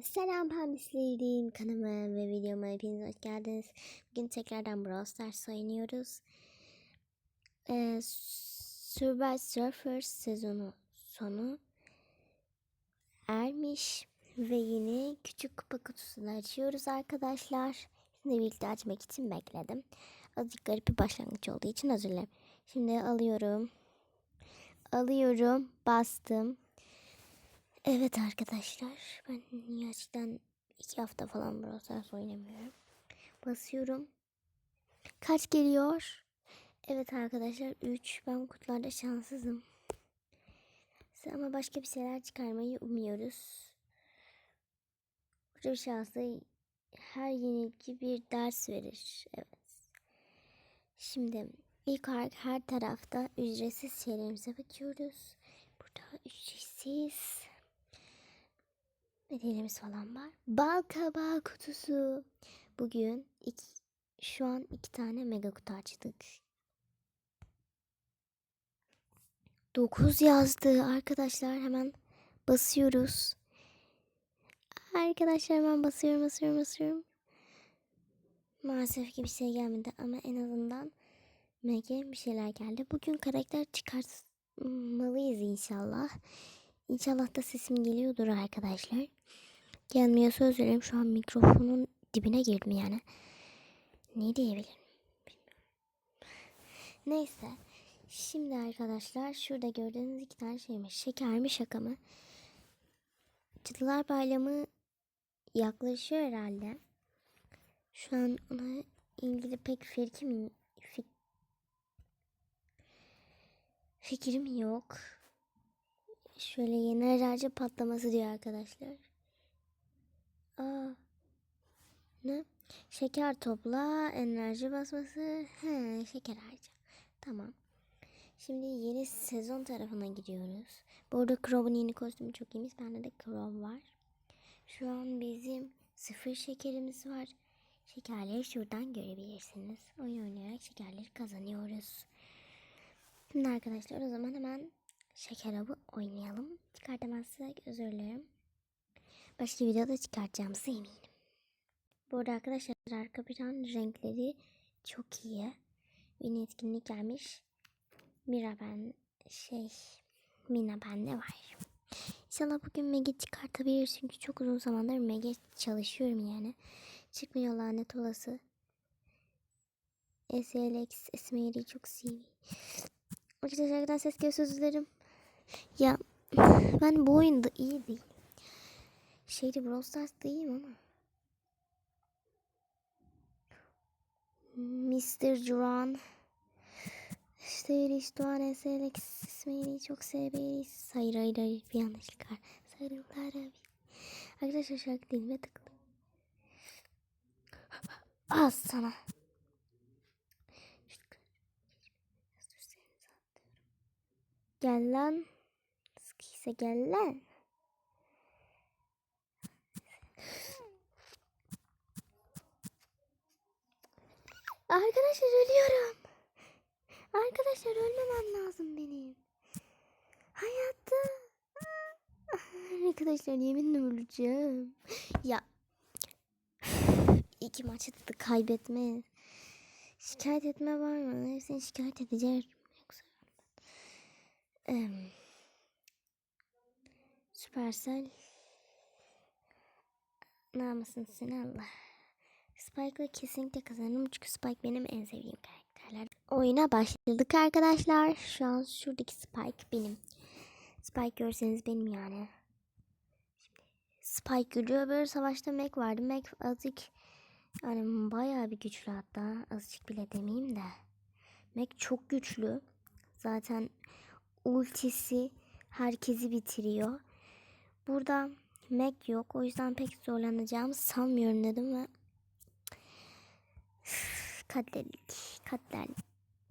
Selam pembislerim kanalıma ve videoma hepiniz hoş geldiniz. Bugün tekrardan Brawl Stars oynuyoruz. Ee, Survival Surfers sezonu sonu ermiş ve yeni küçük kupa kutusunu açıyoruz arkadaşlar. Şimdi birlikte açmak için bekledim. Azıcık garip bir başlangıç olduğu için özür. Şimdi alıyorum. Alıyorum. Bastım. Evet arkadaşlar ben gerçekten iki hafta falan Brawl oynamıyorum. Basıyorum. Kaç geliyor? Evet arkadaşlar 3. Ben kutularda şanssızım. Ama başka bir şeyler çıkarmayı umuyoruz. Burada bir şansla her yenilgi bir ders verir. Evet. Şimdi ilk olarak her tarafta ücretsiz şeylerimize bakıyoruz. Burada ücretsiz Medyelimiz falan var. Bal kabağı kutusu. Bugün iki, şu an iki tane mega kutu açtık. 9 yazdı arkadaşlar hemen basıyoruz. Arkadaşlar hemen basıyorum basıyorum basıyorum. Maalesef ki bir şey gelmedi ama en azından mega bir şeyler geldi. Bugün karakter çıkartmalıyız inşallah. İnşallah da sesim geliyordur arkadaşlar. Gelmiyorsa özür dilerim. Şu an mikrofonun dibine girdim yani. Ne diyebilirim? Bilmiyorum. Neyse. Şimdi arkadaşlar şurada gördüğünüz iki tane şey mi? Şeker mi şaka mı? Cadılar Bayramı yaklaşıyor herhalde. Şu an ona ilgili pek fikrim, fik, fikrim yok. Şöyle yeni enerji patlaması diyor arkadaşlar. Aa. Ne? Şeker topla, enerji basması. He, şeker harca. Tamam. Şimdi yeni sezon tarafına gidiyoruz. Bu arada Crow'un yeni kostümü çok iyiymiş. Bende de Crow var. Şu an bizim sıfır şekerimiz var. Şekerleri şuradan görebilirsiniz. Oyun oynayarak şekerleri kazanıyoruz. Şimdi arkadaşlar o zaman hemen şeker avı oynayalım. Çıkartamazsak özür dilerim. Başka videoda çıkartacağımıza eminim. Bu arada arkadaşlar arka plan renkleri çok iyi. Yeni etkinlik gelmiş. Mira ben şey Mina bende var. İnşallah bugün Megi çıkartabilir çünkü çok uzun zamandır Megi çalışıyorum yani. Çıkmıyor lanet olası. SLX Esmer'i çok seviyorum. Arkadaşlar ses geliyor özür dilerim. Ya ben bu oyunda iyi değil. Şeyde Brawl Stars'da iyiyim ama. Mr. Duran. İşte Riştuan SLX ismini çok severiz. Hayır hayır hayır bir yanlışlık var. Sarılar abi. Arkadaşlar şarkı dilime tıkladım. Az sana. Gel lan. Sıkıysa gel lan. Arkadaşlar ölüyorum. Arkadaşlar ölmemem lazım benim. Hayatta. Arkadaşlar yeminle öleceğim. Ya. İki maçı da kaybetme. Şikayet etme var mı? Hepsini şikayet edeceğim. Em, Süpersel yapmasın seni Allah. Spike'la kesinlikle kazanırım çünkü Spike benim en sevdiğim karakterler. Oyuna başladık arkadaşlar. Şu an şuradaki Spike benim. Spike görseniz benim yani. Spike yürüyor böyle savaşta Mac vardı. Mac azıcık yani bayağı bir güçlü hatta. Azıcık bile demeyeyim de. Mac çok güçlü. Zaten ultisi herkesi bitiriyor. Burada Mac yok. O yüzden pek zorlanacağımı sanmıyorum dedim ve katledik. Katlendik.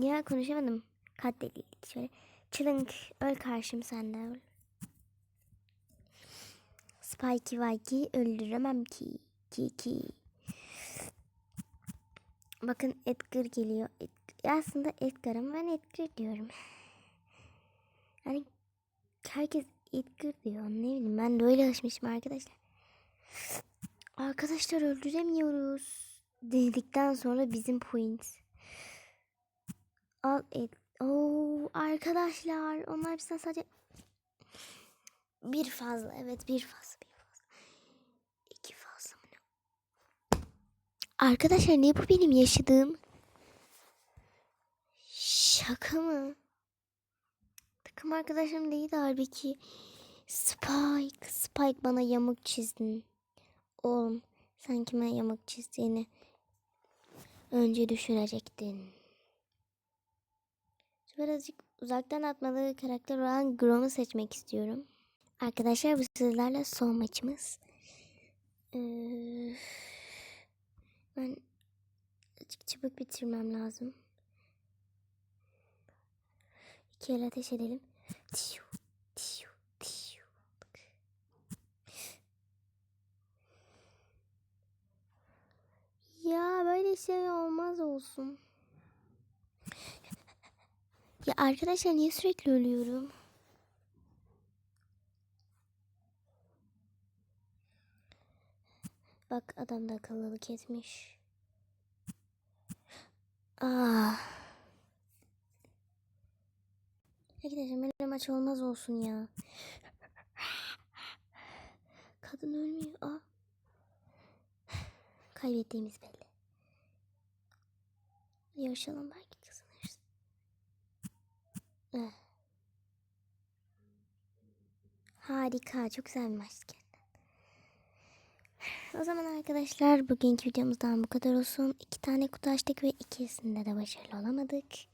Ya konuşamadım. Katledik. Şöyle çılınk öl karşım sende öl. Spikey Vikey öldüremem ki. Ki ki. Bakın Edgar geliyor. Edgar, aslında Edgar ben Edgar diyorum. Yani herkes Edgar diyor. Ne bileyim ben de öyle alışmışım arkadaşlar. Arkadaşlar öldüremiyoruz. Dedikten sonra bizim point. Al et. Oo, arkadaşlar onlar bizden sadece bir fazla. Evet bir fazla bir fazla. İki fazla mı ne? Arkadaşlar ne bu benim yaşadığım? Şaka mı? Takım arkadaşım değildi halbuki. Spike, Spike bana yamuk çizdin. Oğlum sen kime yamuk çizdiğini önce düşünecektin. Birazcık uzaktan atmalı karakter olan Grom'u seçmek istiyorum. Arkadaşlar bu sizlerle son maçımız. Ee, ben azıcık çabuk bitirmem lazım. İki el ateş edelim. Ya böyle şey olmaz olsun. Ya arkadaşlar niye sürekli ölüyorum? Bak adam da akıllılık etmiş. Ah. Arkadaşlar böyle maç olmaz olsun ya. Kadın ölmüyor. Aa. Kaybettiğimiz belli. Yarışalım belki kazanırız. Eh. Harika. Çok güzel bir maçtı. O zaman arkadaşlar bugünkü videomuzdan bu kadar olsun. İki tane kutu açtık ve ikisinde de başarılı olamadık.